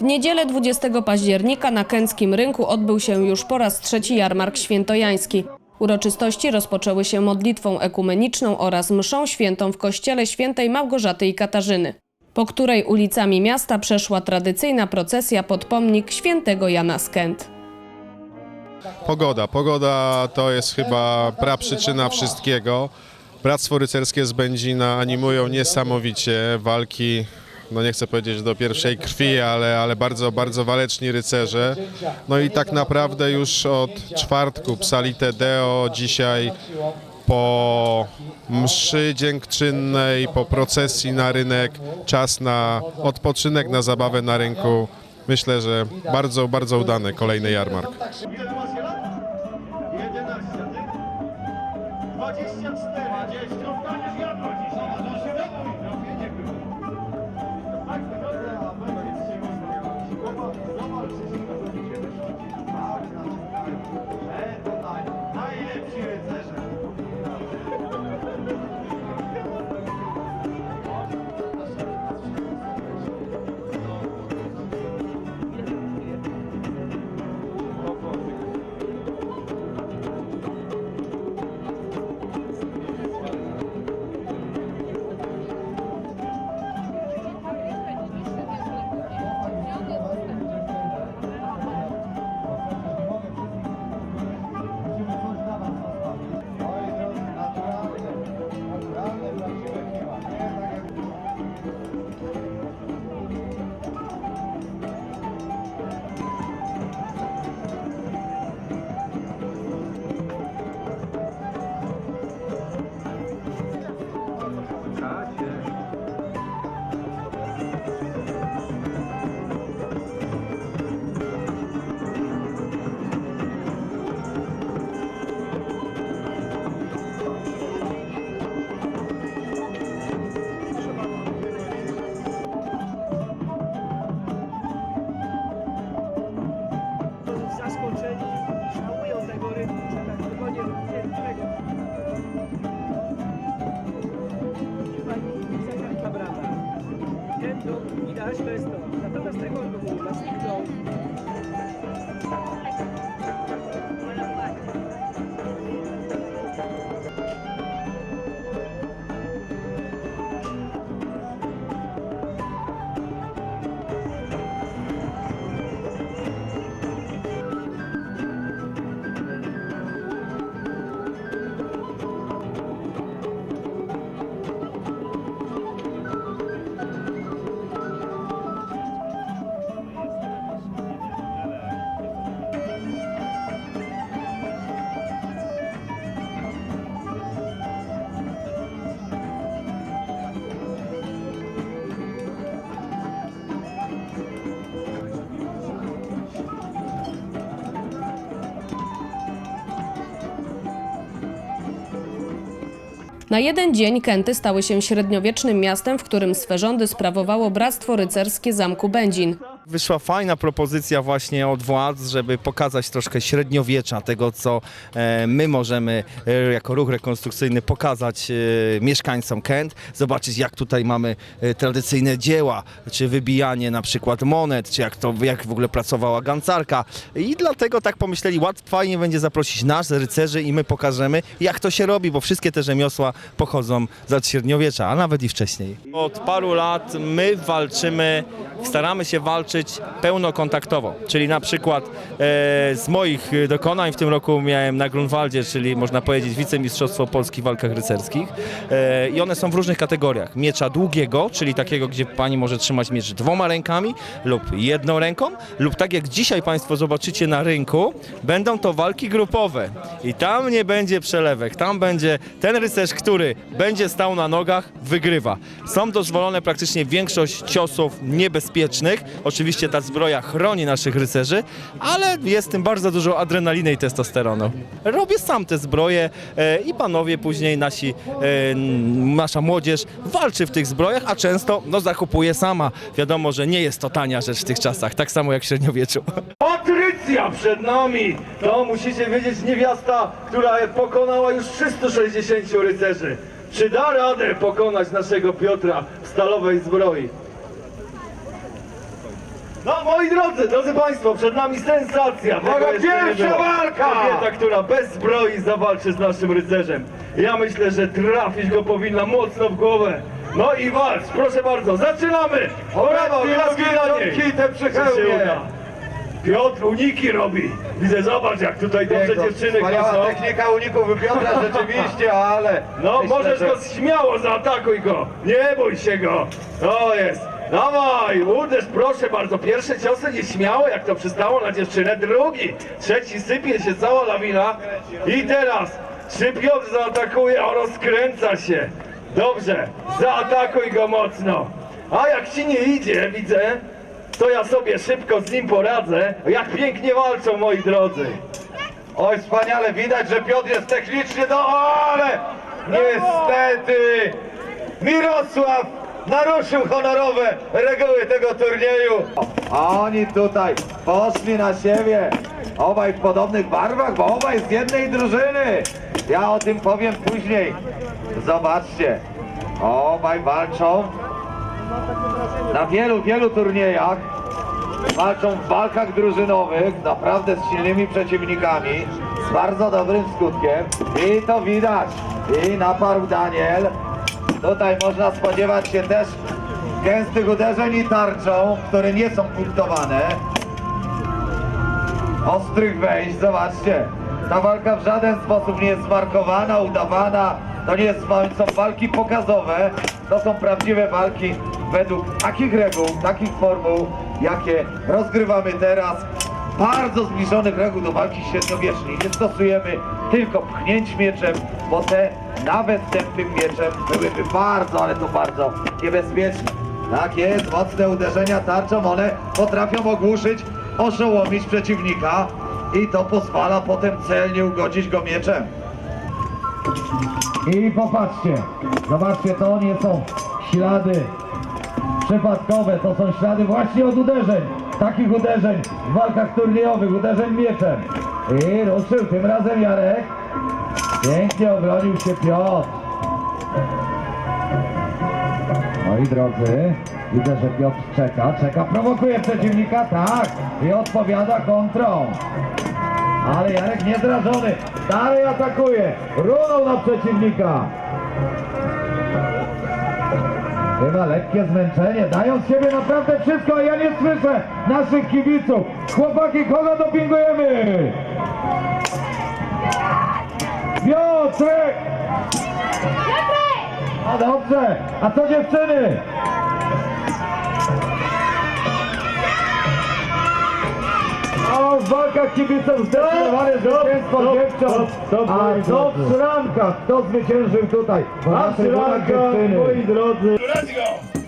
W niedzielę 20 października na Kęckim Rynku odbył się już po raz trzeci jarmark świętojański. Uroczystości rozpoczęły się modlitwą ekumeniczną oraz mszą świętą w kościele świętej Małgorzaty i Katarzyny, po której ulicami miasta przeszła tradycyjna procesja pod pomnik świętego Jana z Kęt. Pogoda. Pogoda to jest chyba praprzyczyna wszystkiego. Bractwo rycerskie z Będzina animują niesamowicie walki, no nie chcę powiedzieć do pierwszej krwi, ale, ale bardzo, bardzo waleczni rycerze. No i tak naprawdę już od czwartku psali Deo, dzisiaj po mszy dziękczynnej, po procesji na rynek, czas na odpoczynek, na zabawę na rynku. Myślę, że bardzo, bardzo udany kolejny jarmark. Ile ty masz lat? 11, ty? 24. Na jeden dzień Kęty stały się średniowiecznym miastem, w którym swe rządy sprawowało Bractwo Rycerskie Zamku Będzin. Wyszła fajna propozycja właśnie od władz, żeby pokazać troszkę średniowiecza, tego co e, my możemy e, jako ruch rekonstrukcyjny pokazać e, mieszkańcom Kent, zobaczyć jak tutaj mamy tradycyjne dzieła, czy wybijanie na przykład monet, czy jak to jak w ogóle pracowała gancarka i dlatego tak pomyśleli, ład fajnie będzie zaprosić nas, rycerzy i my pokażemy jak to się robi, bo wszystkie te rzemiosła pochodzą z średniowiecza, a nawet i wcześniej. Od paru lat my walczymy, staramy się walczyć pełnokontaktowo, czyli na przykład e, z moich dokonań w tym roku miałem na Grunwaldzie, czyli można powiedzieć wicemistrzostwo Polski w walkach rycerskich. E, i one są w różnych kategoriach. Miecza długiego, czyli takiego, gdzie pani może trzymać miecz dwoma rękami lub jedną ręką, lub tak jak dzisiaj państwo zobaczycie na rynku, będą to walki grupowe. I tam nie będzie przelewek, tam będzie ten rycerz, który będzie stał na nogach, wygrywa. Są dozwolone praktycznie większość ciosów niebezpiecznych, oczywiście ta zbroja chroni naszych rycerzy, ale jest w tym bardzo dużo adrenaliny i testosteronu. Robię sam te zbroje e, i panowie później nasi, e, nasza młodzież walczy w tych zbrojach, a często no, zakupuje sama. Wiadomo, że nie jest to tania rzecz w tych czasach, tak samo jak w średniowieczu. Patrycja przed nami! To musicie wiedzieć niewiasta, która pokonała już 360 rycerzy. Czy da radę pokonać naszego Piotra w stalowej zbroi? No moi drodzy, drodzy Państwo, przed nami sensacja. Tego jeszcze nie pierwsza było. walka! Kobieta, która bez zbroi zawalczy z naszym rycerzem. Ja myślę, że trafić go powinna mocno w głowę. No i walcz, proszę bardzo, zaczynamy! Brawo, Obecnie klaski kitę przy Czy się hełmie. uda? Piotr uniki robi. Widzę, zobacz jak tutaj dobrze dziewczyny Wspaniała głoszą. technika uników Piotra rzeczywiście, ale... No, myślę, możesz że- go śmiało, zaatakuj go! Nie bój się go! To jest! Dawaj, uderz, proszę bardzo. Pierwsze ciosy nieśmiało, jak to przystało na dziewczynę. Drugi, trzeci, sypie się cała lawina. I teraz, czy Piotr zaatakuje? On rozkręca się. Dobrze, zaatakuj go mocno. A jak ci nie idzie, widzę, to ja sobie szybko z nim poradzę. Jak pięknie walczą, moi drodzy. Oj, wspaniale, widać, że Piotr jest technicznie do... O, ale niestety Mirosław naruszył honorowe reguły tego turnieju. A oni tutaj poszli na siebie. Obaj w podobnych barwach, bo obaj z jednej drużyny. Ja o tym powiem później. Zobaczcie, obaj walczą na wielu, wielu turniejach. Walczą w walkach drużynowych, naprawdę z silnymi przeciwnikami, z bardzo dobrym skutkiem. I to widać. I naparł Daniel. Tutaj można spodziewać się też gęstych uderzeń i tarczą, które nie są punktowane. Ostrych wejść, zobaczcie. Ta walka w żaden sposób nie jest zmarkowana, udawana. To nie jest, są walki pokazowe. To są prawdziwe walki według takich reguł, takich formuł, jakie rozgrywamy teraz. Bardzo zbliżonych reguł do walki średniowiecznej. Nie stosujemy tylko pchnięć mieczem, bo te nawet tępym mieczem byłyby bardzo, ale to bardzo niebezpieczne. Tak jest, mocne uderzenia tarczą, one potrafią ogłuszyć, oszołomić przeciwnika i to pozwala potem celnie ugodzić go mieczem. I popatrzcie, zobaczcie, to nie są ślady przypadkowe, to są ślady właśnie od uderzeń, takich uderzeń w walkach turniejowych, uderzeń mieczem. I ruszył tym razem Jarek, pięknie obronił się Piotr. Moi drodzy, widzę, że Piotr czeka, czeka, prowokuje przeciwnika, tak, i odpowiada kontrą. Ale Jarek niezrażony, dalej atakuje, runął na przeciwnika. Chyba lekkie zmęczenie, dają z siebie naprawdę wszystko, a ja nie słyszę naszych kibiców. Chłopaki, kogo dopingujemy? Piotrek! A dobrze, a co dziewczyny? O, w walkach kibiców zdecydowane zwycięstwo dziewcząt. A co w szrankach? Kto zwyciężył tutaj? A w szrankach, moi drodzy. Let's go!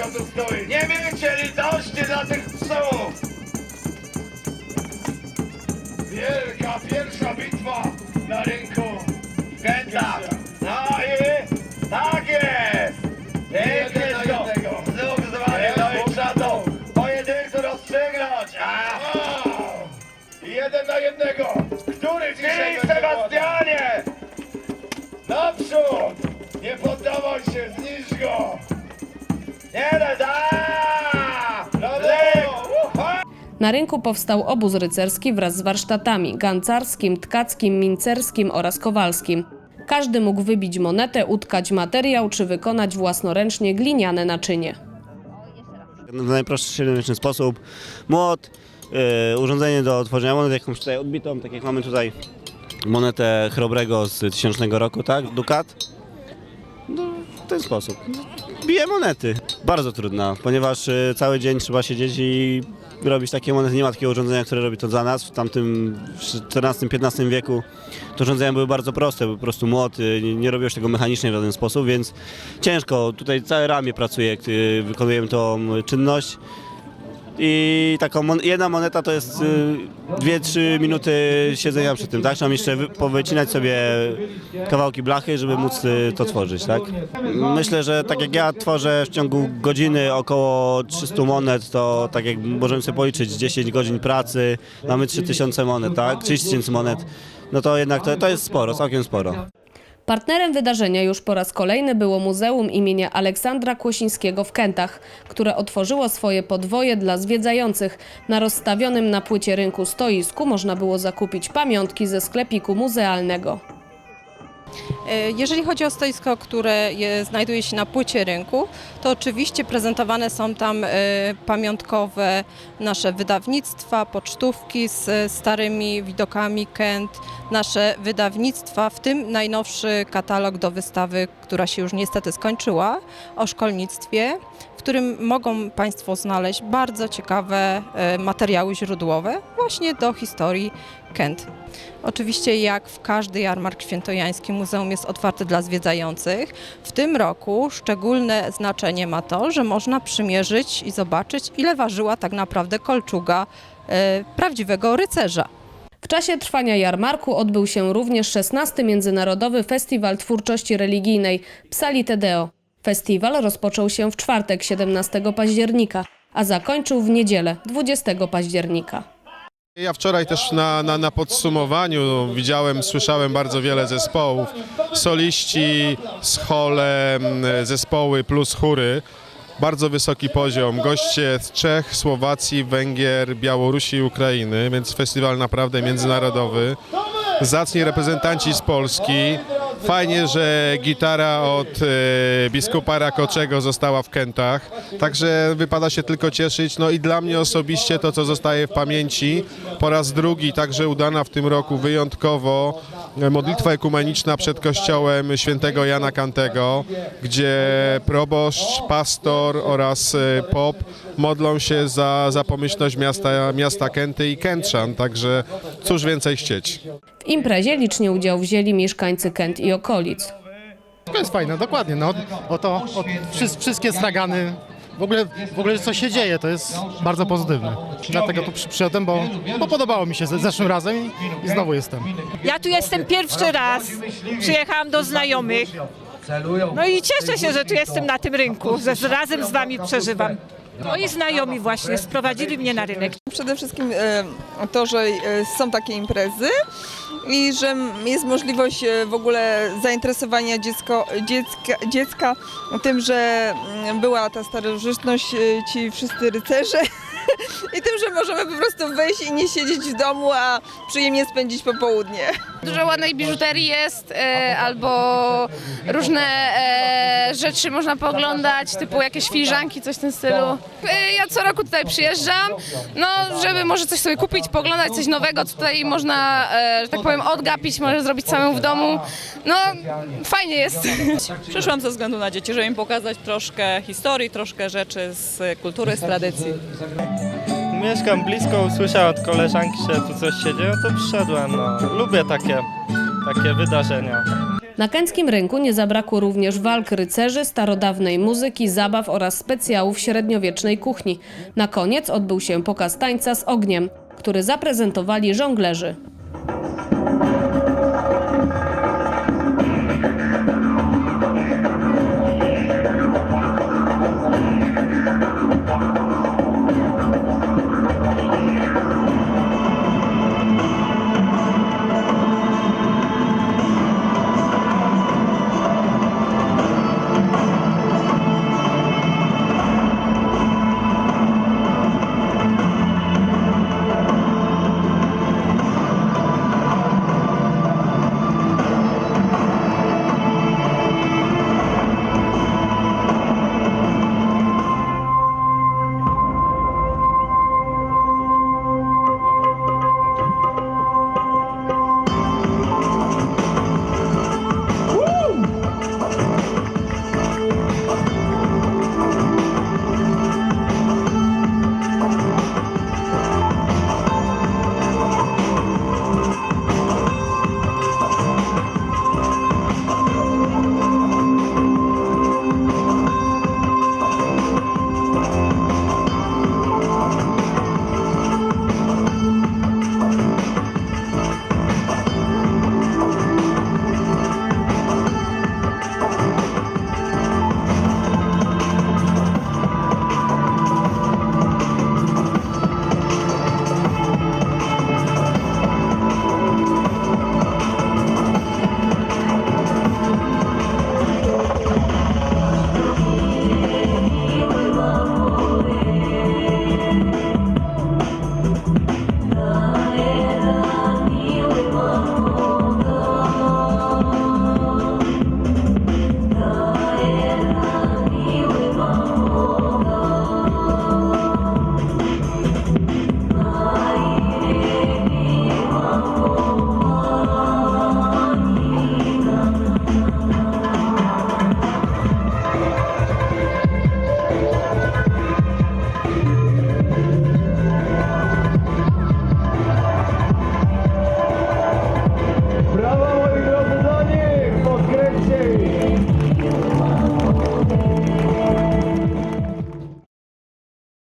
Nie takich ciosów stoi. Nie miejcie litości dla tych psów! Wielka pierwsza bitwa na rynku Gęta. No i tak jest! Pięknie to! Znów zwany, i trzeba to pojedynku rozstrzygnąć! A! Jeden na jednego! Który dzisiaj I Sebastianie! Naprzód! Nie poddawaj się, zniszcz Na rynku powstał obóz rycerski wraz z warsztatami gancarskim, tkackim, mincerskim oraz kowalskim. Każdy mógł wybić monetę, utkać materiał czy wykonać własnoręcznie gliniane naczynie. w najprostszy średniowieczny sposób. Młot, y, urządzenie do tworzenia monet, jakąś tutaj odbitą, tak jak mamy tutaj monetę chrobrego z tysięcznego roku, tak? Dukat. No, w ten sposób. Bije monety. Bardzo trudna, ponieważ y, cały dzień trzeba siedzieć i robić takie monety. Nie ma takiego urządzenia, które robi to za nas. W tamtym XIV-XV wieku te urządzenia były bardzo proste, po prostu młot, y, nie, nie tego mechanicznie w żaden sposób, więc ciężko. Tutaj całe ramię pracuje, gdy wykonujemy tą czynność. I taką mon- jedna moneta to jest 2-3 minuty siedzenia przy tym, tak? Trzeba jeszcze wy- powycinać sobie kawałki blachy, żeby móc y, to tworzyć, tak? Myślę, że tak jak ja tworzę w ciągu godziny około 300 monet, to tak jak możemy sobie policzyć 10 godzin pracy, mamy 3000 monet, tak? 30 tysięcy monet, no to jednak to, to jest sporo, całkiem sporo. Partnerem wydarzenia już po raz kolejny było Muzeum imienia Aleksandra Kłosińskiego w Kętach, które otworzyło swoje podwoje dla zwiedzających. Na rozstawionym na płycie rynku stoisku można było zakupić pamiątki ze sklepiku muzealnego. E, Jeżeli chodzi o stoisko, które je, znajduje się na płycie rynku, to oczywiście prezentowane są tam e, pamiątkowe nasze wydawnictwa, pocztówki z e, starymi widokami Kent, nasze wydawnictwa, w tym najnowszy katalog do wystawy, która się już niestety skończyła, o szkolnictwie, w którym mogą Państwo znaleźć bardzo ciekawe e, materiały źródłowe właśnie do historii Kent. Oczywiście jak w każdy jarmark świętojański muzeum jest otwarte dla zwiedzających. W tym roku szczególne znaczenie ma to, że można przymierzyć i zobaczyć ile ważyła tak naprawdę kolczuga e, prawdziwego rycerza. W czasie trwania jarmarku odbył się również 16. Międzynarodowy Festiwal Twórczości Religijnej Psali Deo. Festiwal rozpoczął się w czwartek 17 października, a zakończył w niedzielę 20 października. Ja wczoraj też na, na, na podsumowaniu widziałem, słyszałem bardzo wiele zespołów. Soliści z zespoły plus chóry. Bardzo wysoki poziom. Goście z Czech, Słowacji, Węgier, Białorusi i Ukrainy, więc festiwal naprawdę międzynarodowy. Zacni reprezentanci z Polski. Fajnie, że gitara od e, biskupa Rakoczego została w Kętach, także wypada się tylko cieszyć. No i dla mnie osobiście to, co zostaje w pamięci, po raz drugi, także udana w tym roku wyjątkowo, modlitwa ekumeniczna przed kościołem świętego Jana Kantego, gdzie proboszcz, pastor oraz e, pop modlą się za, za pomyślność miasta, miasta Kęty i Kętrzan, także cóż więcej chcieć. W imprezie licznie udział wzięli mieszkańcy Kęt i okolic. To jest fajne, dokładnie. No, o to, o, wszy- wszystkie stragany, w ogóle, w ogóle co się dzieje, to jest bardzo pozytywne. Dlatego tu przy, przyszedłem, bo, bo podobało mi się ze, zeszłym razem i, i znowu jestem. Ja tu jestem pierwszy raz. Przyjechałam do znajomych. No i cieszę się, że tu jestem na tym rynku, że razem z wami przeżywam. Moi znajomi właśnie sprowadzili mnie na rynek. Przede wszystkim e, to, że e, są takie imprezy i że jest możliwość e, w ogóle zainteresowania dziecko, dziecka, dziecka tym, że była ta starożytność, ci wszyscy rycerze i tym, że możemy po prostu wyjść i nie siedzieć w domu, a przyjemnie spędzić popołudnie. Dużo ładnej biżuterii jest, e, albo różne e, rzeczy można pooglądać, typu jakieś filiżanki, coś w tym stylu. E, ja co roku tutaj przyjeżdżam, no żeby może coś sobie kupić, pooglądać coś nowego, co tutaj można, e, że tak powiem, odgapić, może zrobić samemu w domu. No fajnie jest. Przyszłam ze względu na dzieci, żeby im pokazać troszkę historii, troszkę rzeczy z kultury, z tradycji. Mieszkam blisko, usłyszałem od koleżanki, że tu coś się dzieje, to przyszedłem. No. Lubię takie, takie wydarzenia. Na kęckim rynku nie zabrakło również walk rycerzy, starodawnej muzyki, zabaw oraz specjałów średniowiecznej kuchni. Na koniec odbył się pokaz tańca z ogniem, który zaprezentowali żonglerzy.